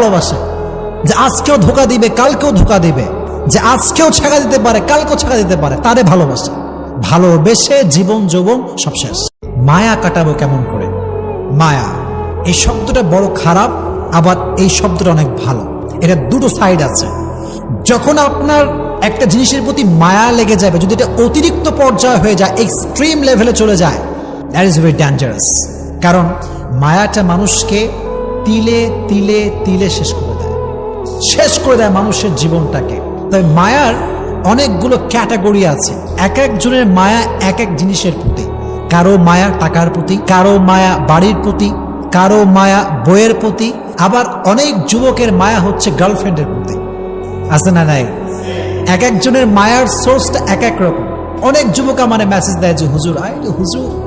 ভালোবাসে। যে আজকেও ধোকা দিবে, কালকেও ধোকা দিবে। যে আজকেও ছেঁকা দিতে পারে, কালকেও ছেঁকা দিতে পারে, তারে ভালোবাসে। ভালোবেসে জীবন যৌবন সব শেষ। মায়া কাটাবো কেমন করে? মায়া, এই শব্দটা বড় খারাপ, আবার এই শব্দটা অনেক ভালো। এটা দুটো সাইড আছে। যখন আপনার একটা জিনিসের প্রতি মায়া লেগে যাবে, যদি এটা অতিরিক্ত পর্যায়ে হয়ে যায় এক্সট্রিম লেভেলে চলে যায় দ্যাট ইজ ভেরি ডেঞ্জারাস কারণ মায়াটা মানুষকে তিলে তিলে তিলে শেষ করে দেয়। শেষ করে দেয় মানুষের জীবনটাকে। তবে মায়ার অনেকগুলো ক্যাটাগরি আছে। এক একজনের মায়া এক এক জিনিসের প্রতি। কারও মায়া টাকার প্রতি, কারও মায়া বাড়ির প্রতি, কারও মায়া বইয়ের প্রতি। আবার অনেক যুবকের মায়া হচ্ছে গার্লফ্রেন্ডের প্রতি। আছে না নাই? এক একজনের মায়ার সোর্সটা এক এক রকম। অনেক যুবক আমার মেসেজ দেয় যে, হুজুর আই হুজুর,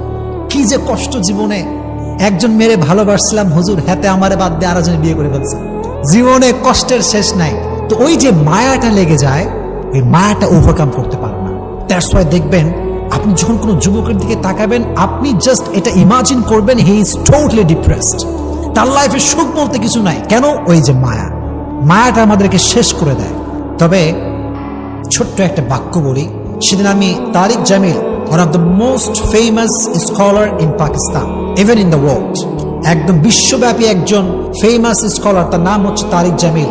কি যে কষ্ট জীবনে একজন মেরে ভালোবাসছিলাম, হুজুর, হাতে আমারে বাদ দিয়ে আরেকজন বিয়ে করে ফেলছে। জীবনে কষ্টের শেষ নাই। তো ওই যে মায়াটা লেগে যায় ওই মায়াটা ওভারকাম করতে পারে না। দ্যাটস ওয়াই দেখবেন, আপনি যখন কোনো যুবকের দিকে তাকাবেন, আপনি জাস্ট এটা ইমাজিন করবেন হি ইজ টোটালি ডিপ্রেসড তার লাইফে সুখ বলতে কিছু নাই। কেন? ওই যে মায়া। মায়াটা আমাদেরকে শেষ করে দেয়। তবে ছোট্ট একটা বাক্য বলি। সেদিন আমি তারিক Jamil one of the most famous scholar in Pakistan even in the world একদম বিশ্বব্যাপী একজন ফেমাস স্কলার তার নাম হচ্ছে তারিক জামিল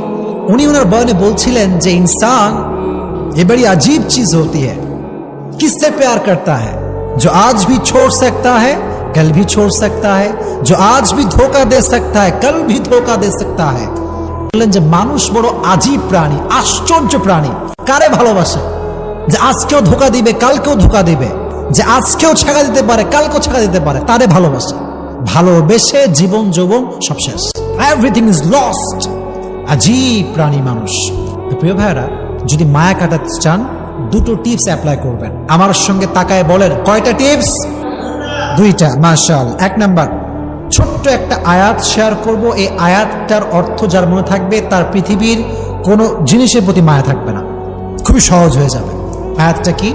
উনি ওনার বয়নে বলছিলেন যে ইনসান ये बड़ी अजीब चीज होती है किससे प्यार करता है जो आज भी छोड़ सकता है कल भी छोड़ सकता है जो आज भी धोखा दे सकता है कल भी धोखा दे सकता है বললেন যে মানুষ বড় আজীব প্রাণী আশ্চর্য প্রাণী কারে ভালোবাসে যে আজকেও ধোকা দিবে কালকেও ধোকা দিবে যে আজকেও ছেঁকা দিতে পারে, কালকেও ছেঁকা দিতে পারে, তারে ভালোবাসে। ভালোবেসে জীবন যৌবন সব শেষ। এভরিথিং ইজ লস্ট আজীব প্রাণী মানুষ। প্রিয় ভাইরা যদি মায়া কাটাতে চান, দুটো টিপস অ্যাপ্লাই করবেন। আমার সঙ্গে তাকায় বলেন, কয়টা টিপস দুইটা মার্শাল এক নাম্বার, ছোট্ট একটা আয়াত শেয়ার করব। এই আয়াতটার অর্থ যার মনে থাকবে, তার পৃথিবীর কোনো জিনিসের প্রতি মায়া থাকবে না। খুবই সহজ হয়ে যাবে। আয়াতটা কি?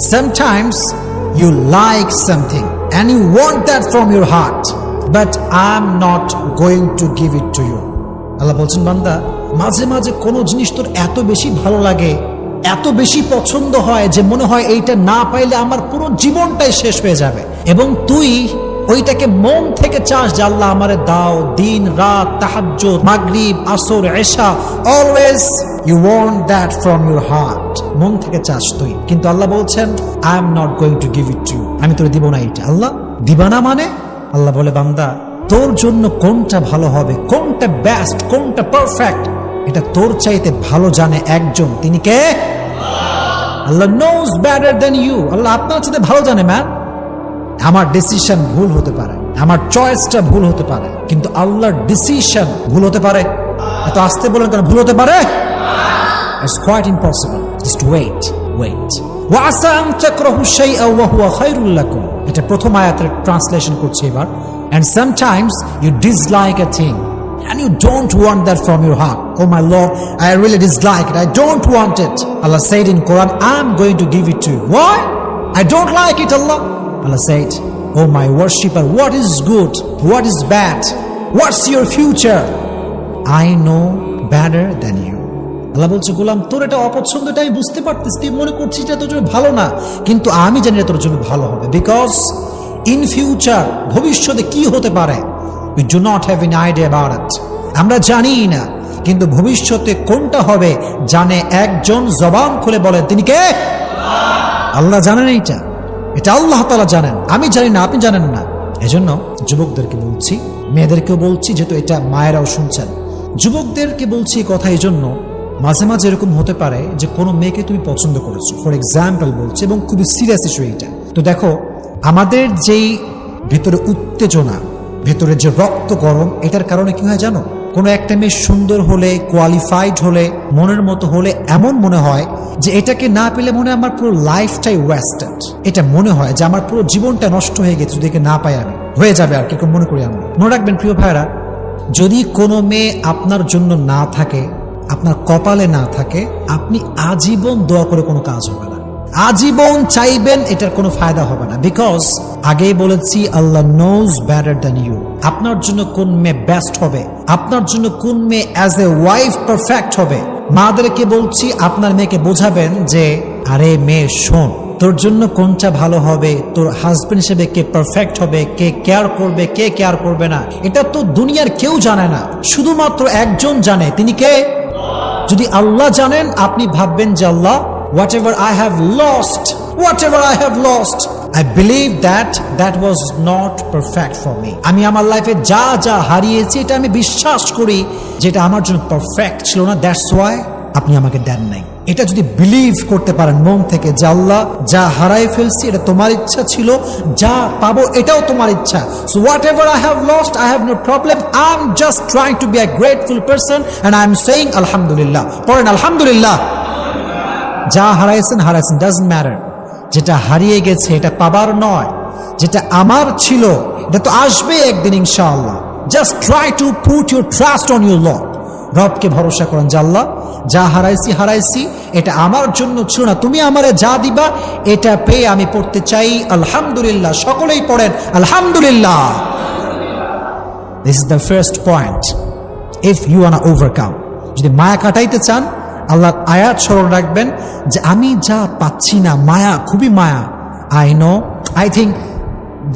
Sometimes you like something and you want that from your heart, but am not going to give it to you Allah বলছেন বান্দা মাঝে মাঝে কোনো জিনিস তোর এত বেশি ভালো লাগে এত বেশি পছন্দ হয় যে মনে হয় এইটা না পাইলে আমার পুরো জীবনটাই শেষ হয়ে যাবে। এবং তুই ওইটাকে মন থেকে চাস যে আল্লাহ আমারে দাও, দিন, রাত তাহাজ্জ মাগরিব, আসর, এশা always you want that from your heart মন থেকে চাস তুই। কিন্তু আল্লাহ বলছেন I am not going to give it to আমি তোর দিব না এটা আল্লাহ, দিবা না মানে? আল্লাহ বলে, বান্দা, তোর জন্য কোনটা ভালো হবে? কোনটা বেস্ট কোনটা পারফেক্ট এটা তোর চাইতে ভালো জানে একজন। তিনি কে? Allah knows better than you Allah আপনার চাইতে ভালো জানে ম্যান আমার ডিসিশন ভুল হতে পারে আমার চয়েসটা ভুল হতে পারে কিন্তু আল্লাহর ডিসিশন ভুল হতে পারে এত আসতে বলেন কেন ভুল হতে পারে it's quite impossible just wait wait এটা প্রথম আয়াতের ট্রান্সলেশন করছে এবার and sometimes you dislike a thing and you don't want that from your heart. Oh my Lord, I really dislike it. I don't want it. Allah said in Quran, I'm going to give it to. Why? I don't like it, Allah. Allah said oh my worshipper, what is good? What is bad? What's your future? I know better than you. Allah বলছে, গোলাম, তোর এটা অপছন্দ, এটা আমি বুঝতে পারতিস তুই মনে করছিস এটা তোর জন্য ভালো না, কিন্তু আমি জানি তোর জন্য ভালো হবে। বিকজ ইন ফিউচার ভবিষ্যতে কি হতে পারে? We do not have an idea about it আমরা জানি না, কিন্তু ভবিষ্যতে কোনটা হবে? জানে একজন জবান খুলে বলেন, তিনি কে? আল্লাহ জানেন এইটা। এটা আল্লাহ তালা জানেন। আমি জানি না, আপনি জানেন না। এজন্য যুবকদেরকে বলছি, মেয়েদেরকেও বলছি, যেহেতু এটা মায়েরাও শুনছেন। যুবকদেরকে বলছি এই কথা এই জন্য মাঝে মাঝে এরকম হতে পারে যে কোনো মেয়েকে তুমি পছন্দ করেছ। ফর এক্সাম্পল বলছি, এবং খুবই সিরিয়াস ইস্যু এইটা। তো দেখো, আমাদের যেই ভেতরে উত্তেজনা, ভেতরে যে রক্ত গরম, এটার কারণে কি হয় জানো? কোনো একটা মেয়ে সুন্দর হলে কোয়ালিফাইড হলে, মনের মতো হলে, এমন মনে হয় যে এটাকে না পেলে মনে আমার পুরো লাইফটাই ওয়েস্টেড এটা মনে হয় যে আমার পুরো জীবনটা নষ্ট হয়ে গেছে, যদি একে না পাই আমি। হয়ে যাবে আর কীরকম মনে করি আমরা। মনে রাখবেন, প্রিয় ভাইরা যদি কোনো মেয়ে আপনার জন্য না থাকে, আপনার কপালে না থাকে, আপনি আজীবন দোয়া করে কোনো কাজ হবে না। আজীবন চাইবেন এটার কোনো ফায়দা হবে না। বিকজ আগেই বলেছি, Allah knows better than you আপনার জন্য কোন মেয়ে বেস্ট হবে? আপনার জন্য কোন মেয়ে অ্যাজ এ ওয়াইফ পারফেক্ট হবে? মাদেরকে বলছি, আপনার মেয়েকে বোঝাবেন যে, আরে মেয়ে, শোন, তোর জন্য কোনটা ভালো হবে? তোর হাজবেন্ড হিসেবে কে পারফেক্ট হবে? কে কেয়ার করবে? কে কেয়ার করবে না? এটা তো দুনিয়ার কেউ জানে না। শুধুমাত্র একজন জানে। তিনি কে? যদি আল্লাহ জানেন, আপনি ভাববেন যে Allah what I have whatever I have lost I believe that that was not perfect for me আমি আমার লাইফে যা যা হারিয়েছি, এটা আমি বিশ্বাস করি যেটা আমার জন্য পারফেক্ট ছিল না দ্যাটস ওয়াই আপনি আমাকে দেন নাই। এটা যদি বিলিভ করতে পারেন মন থেকে যে আল্লাহ যা হারাই ফেলছি, এটা তোমার ইচ্ছা ছিল, যা পাবো এটাও তোমার ইচ্ছা। So whatever I have lost I have no problem I am just trying to be a grateful person and I am saying আলহামদুলিল্লাহ পড়েন আলহামদুলিল্লাহ যা হারাইছেন হারাইছেন ডাজন্ট ম্যাটার যেটা হারিয়ে গেছে, এটা পাবার নয়। যেটা আমার ছিল, এটা তো আসবে একদিন, ইনশাআল্লাহ। Just try to put your trust on your lord রবকে ভরসা করেন যে, আল্লাহ, যা হারাইছি হারাইছি, এটা আমার জন্য ছিল না। তুমি আমারে যা দিবা, এটা পেয়ে আমি পড়তে চাই। আলহামদুলিল্লাহ, সকলেই পড়েন, আলহামদুলিল্লাহ। This is the first point if you want overcome যদি মায়া কাটাইতে চান আল্লাহর আয়াত স্মরণ রাখবেন যে আমি যা পাচ্ছি না, মায়া, খুবই মায়া। I know I think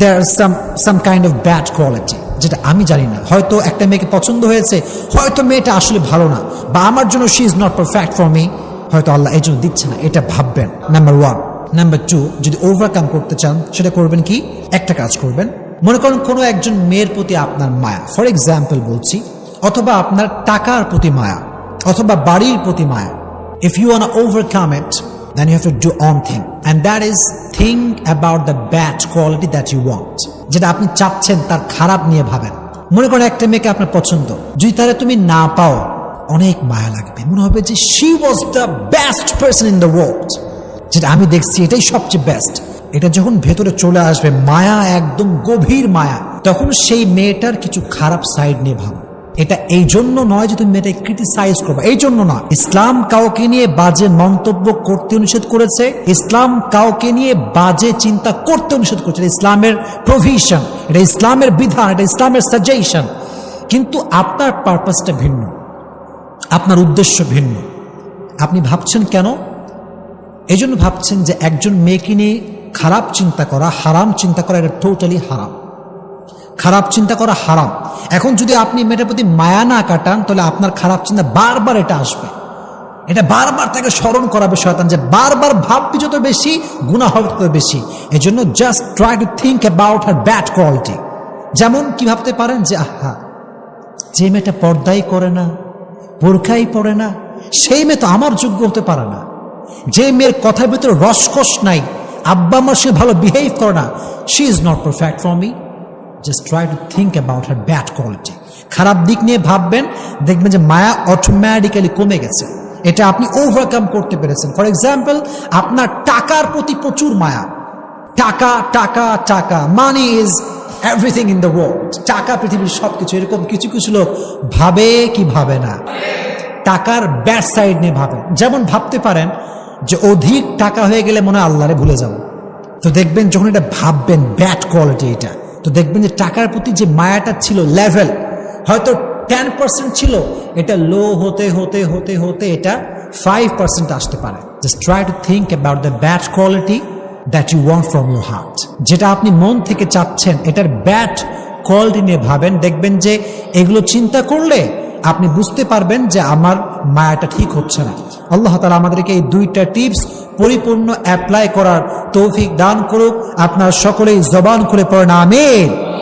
there some some kind of bad quality যেটা আমি জানি না। হয়তো একটা মেয়েকে পছন্দ হয়েছে, হয়তো মেয়েটা আসলে ভালো না, বা আমার জন্য she is not perfect for me হয়তো আল্লাহ এই জন্য দিচ্ছে না, এটা ভাববেন। নাম্বার ওয়ান নাম্বার টু যদি ওভারকাম করতে চান, সেটা করবেন কি? একটা কাজ করবেন। মনে করেন কোনো একজন মেয়ের প্রতি আপনার মায়া। ফর এক্সাম্পল বলছি, অথবা আপনার টাকার প্রতি মায়া। অথবা বাড়ির প্রতি মায়া। If you want overcome it then you have to do one thing. And that is think about the bad quality that you want. যেটা আপনি চাচ্ছেন, তার খারাপ নিয়ে ভাবেন। মনে করেন একটা মেয়েকে আপনার পছন্দ। যদি তারা তুমি না পাও, অনেক মায়া লাগবে। মনে হবে যে she was the best person in the world যেটা আমি দেখছি, এটাই সবচেয়ে বেস্ট এটা যখন ভেতরে চলে আসবে, মায়া একদম গভীর মায়া। তখন সেই মেয়েটার কিছু খারাপ সাইড নিয়ে ভাবো। এটা এই জন্য নয় যে তুমি মেয়েটাকে ক্রিটিসাইজ করবে। এই জন্য না। ইসলাম কাউকে নিয়ে বাজে মন্তব্য করতে নিষেধ করেছে। ইসলাম কাউকে নিয়ে বাজে চিন্তা করতে নিষেধ করেছে। ইসলামের প্রভিশন এটা ইসলামের বিধান, এটা ইসলামের সাজেশন কিন্তু আপনার পারপাসটা ভিন্ন। আপনার উদ্দেশ্য ভিন্ন। আপনি ভাবছেন কেন? এই জন্য ভাবছেন যে একজন মেয়েকে নিয়ে খারাপ চিন্তা করা, হারাম চিন্তা করা, এটা টোটালি হারাম খারাপ চিন্তা করা হারাম। এখন যদি আপনি মেয়েটার প্রতি মায়া না কাটান, তাহলে আপনার খারাপ চিন্তা বারবার এটা আসবে। এটা বারবার তাকে স্মরণ করাবে শয়তান যে বারবার ভাববি যত বেশি গুণা হবে তত বেশি। এই জন্য just try to think about her bad quality যেমন কি ভাবতে পারেন যে, আহা, যে মেয়েটা পর্দাই করে না বোরখাই পড়ে না, সেই মেয়ে তো আমার যোগ্য হতে পারে না। যে মেয়ের কথার ভিতরে রসকস নাই আব্বা আমার সে ভালো বিহেভ করে না she is not perfect for me just try to think about her bad quality খারাপ দিক নিয়ে ভাববেন, দেখবেন যে মায়া অটোমেটিক্যালি কমে গেছে। এটা আপনি ওভারকাম করতে পেরেছেন। ফর এক্সাম্পল আপনার টাকার প্রতি প্রচুর মায়া। টাকা টাকা টাকা money is everything in the world টাকা, পৃথিবীর সবকিছু, এরকম কিছু কিছু লোক ভাবে কি ভাবে না। টাকার ব্যাড সাইড নিয়ে ভাবে। যেমন ভাবতে পারেন যে অধিক টাকা হয়ে গেলে মনে হয় আল্লাহরে ভুলে যাব। তো দেখবেন যখন এটা ভাববেন ব্যাড কোয়ালিটি এটা তো দেখবেন যে টাকার প্রতি যে মায়াটা ছিল লেভেল হয়তো টেন পার্সেন্ট ছিল, এটা লো হতে হতে হতে হতে এটা ফাইভ পার্সেন্ট আসতে পারে। Just try to think about the bad quality that you want from your heart যেটা আপনি মন থেকে চাচ্ছেন, এটার ব্যাড কোয়ালিটি নিয়ে ভাবেন। দেখবেন যে এগুলো চিন্তা করলে আপনি বুঝতে পারবেন যে আমার মায়াটা ঠিক হচ্ছে না। আল্লাহ তালা আমাদেরকে এই দুইটা টিপস পরিপূর্ণ অ্যাপ্লাই করার তৌফিক দান করুক। আপনার সকলেই জবান করে পড়েন, আমিন।